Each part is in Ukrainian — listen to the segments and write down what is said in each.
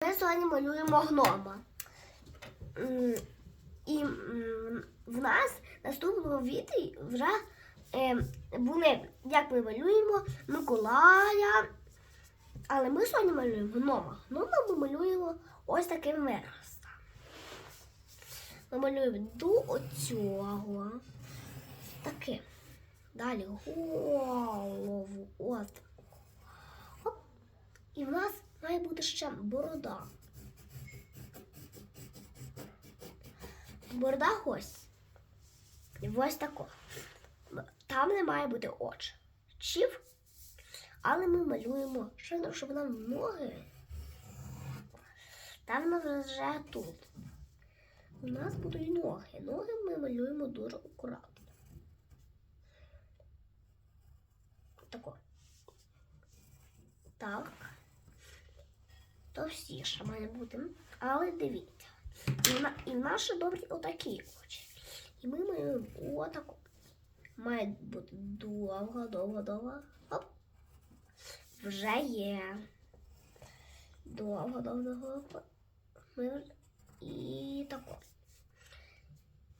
Ми сьогодні малюємо гнома. І в нас в наступному відео вже е, були, як ми малюємо Миколая. Але ми сьогодні малюємо гнома. Гнома ми малюємо ось таким виразом. Ми малюємо до оцього. Таким. Далі голову. От. Оп. І в нас має бути ще борода. Борода ось. Ось тако. Там не має бути очів, але ми малюємо, щоб нам ноги. Там нас вже тут. У нас будуть ноги. Ноги ми малюємо дуже акуратно. Тако. Так. Товстіше має бути. Але дивіться. І, на, і наші добрі отакі очі. І ми маємо отаку. Має бути довго, довго, довго. Оп. Вже є. Довго, довго, довго. Ми І тако.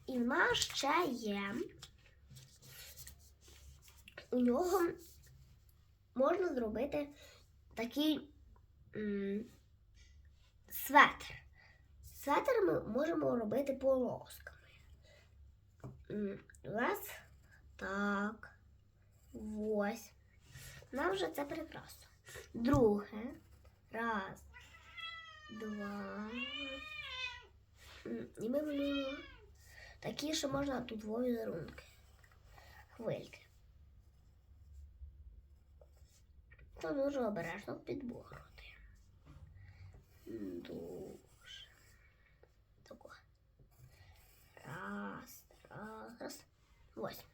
І в нас ще є. У нього можна зробити такий светр. Светр ми можемо робити полосками. Раз, так, ось. Нам вже це прекрасно. Друге. Раз, два. І ми малюємо такі, що можна тут візерунки. Хвильки. То дуже обережно підборити. Дуже. Тако. Раз, раз, раз. Ось.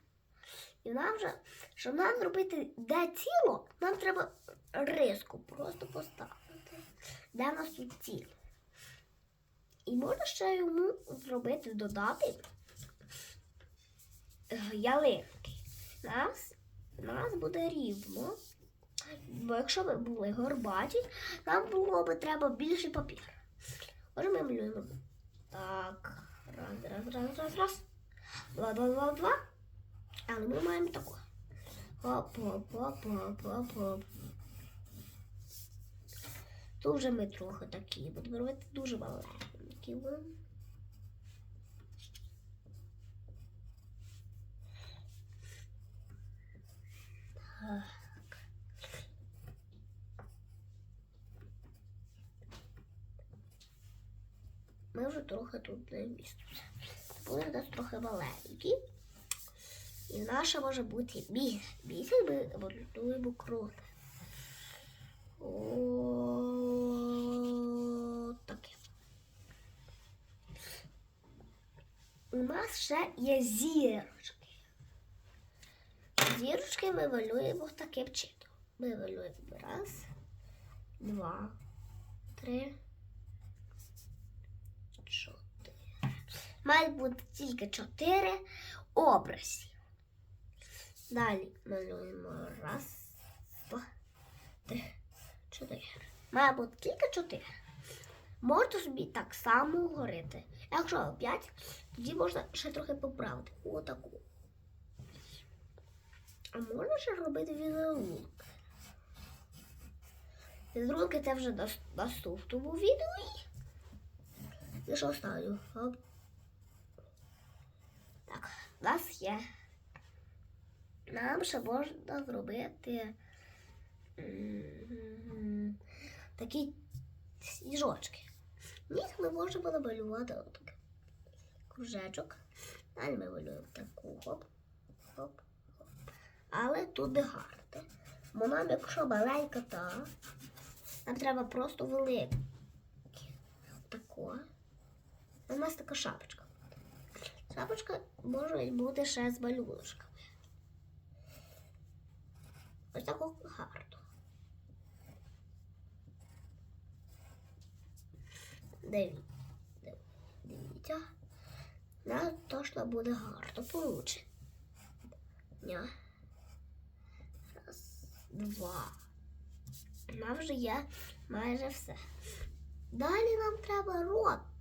І нам вже, щоб нам зробити де тіло, нам треба риску просто поставити. Де в нас тут тіло. І можна ще йому зробити, додати ялинки. Нас, нас буде рівно. Бо якщо ми були горбаті, нам було би треба більше папір. Отже, ми малюємо. Так. Раз, раз, раз, раз, раз. Два, два, два, два. Але ми маємо таку. Хоп, хоп, хоп, хоп, хоп, хоп. Тут вже ми трохи такі. Будемо робити дуже маленькі. будемо. Так. Ми вже трохи тут не містимося. Були нас трохи маленькі. І наша може бути місяць. Місяць ми будуємо круто. О, таке. У нас ще є зірочки. Зірочки ми малюємо таким чином. Ми малюємо раз, два, три, чотири. Має бути тільки чотири образів. Далі малюємо раз, два, три, чотири. Має бути тільки чотири. Можна собі так само горити. Якщо п'ять, тоді можна ще трохи поправити. Отаку. А можна ще робити візерунок. Візерунки це вже на наступному відео. І що ставлю? Так, у нас є. Нам ще можна зробити такі сніжочки. Їх ми можемо намалювати отак. Кружечок. Далі ми малюємо таку хоп, хоп, хоп. Але тут не гарно. Бо нам, якщо маленька та, нам треба просто велике. Тако. У нас така шапочка. Шапочка може бути ще з малюночками. Ось таку гарно. Дивіться. Дивіться. Нам точно буде гарно получить. Раз, два. У нас вже є майже все. Далі нам треба ротик.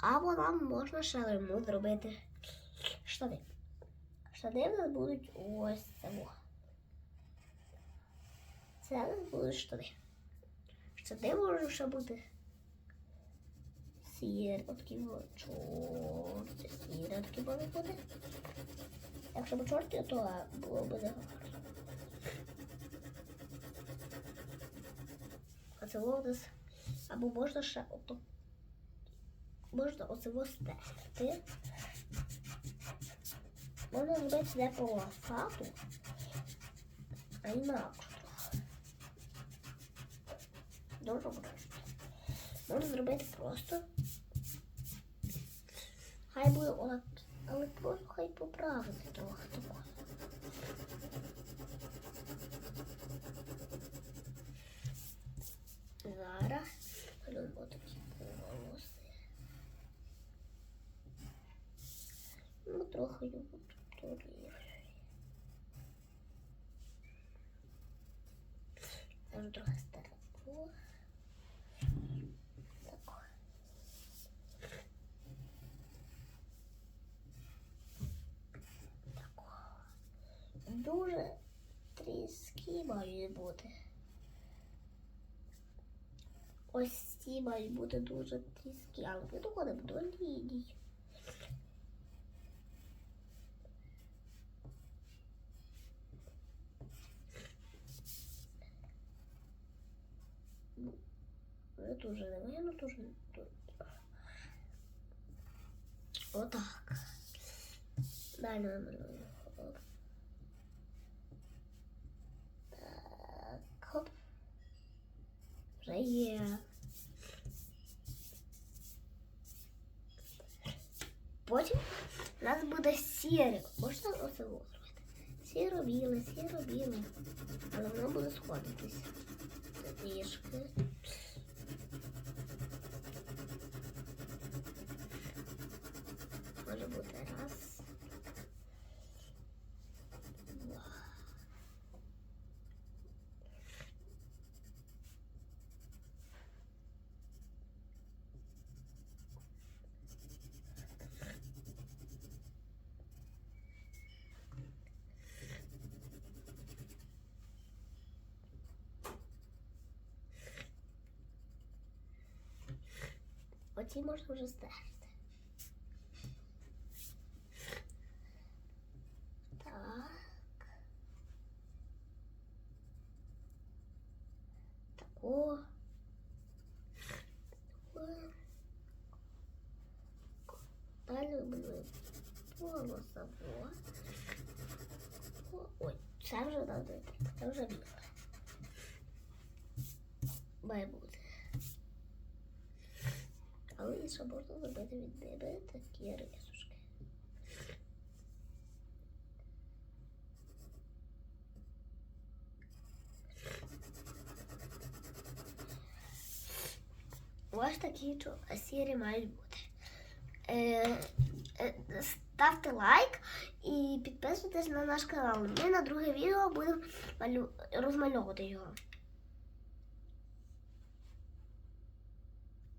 Або нам можна йому зробити штани. Штани в нас будуть ось цього. Це в нас будуть штани. Штани можуть ще бути сірі, такі от чорті, сірі такі можуть бути. Якщо б чорті, то було б не. А це у нас або можна ще ото. Можна оце стерти. Можна зробити не полосату, а інакше. Дуже обережно. Можна зробити просто. Хай буде отак, але просто хай поправити трохи такого. Зараз малюємо трохи його повторюю. Там трохи старого. Дуже тріски мають бути. Ось ці мають бути дуже тріски, але ми доходимо до ліній. Ну, Вже дуже не видно, дуже тут. Отак. Далі намалюємо. Так, хоп. Вже є. Потім у нас буде сіре. Можна оце зробити? Сіро-біле, сіро-біле. Але воно буде сходитися. Трішки. Оці можна вже стерти. Так. Тако. Тако. Далі буде полосово. Ой, це вже надо, це вже біле. Має бути. Але ще можна зробити від ними такі рисушки. Ось такі сірі мають бути. Е, е, ставте лайк і підписуйтесь на наш канал. Ми на друге відео будемо розмальовувати його.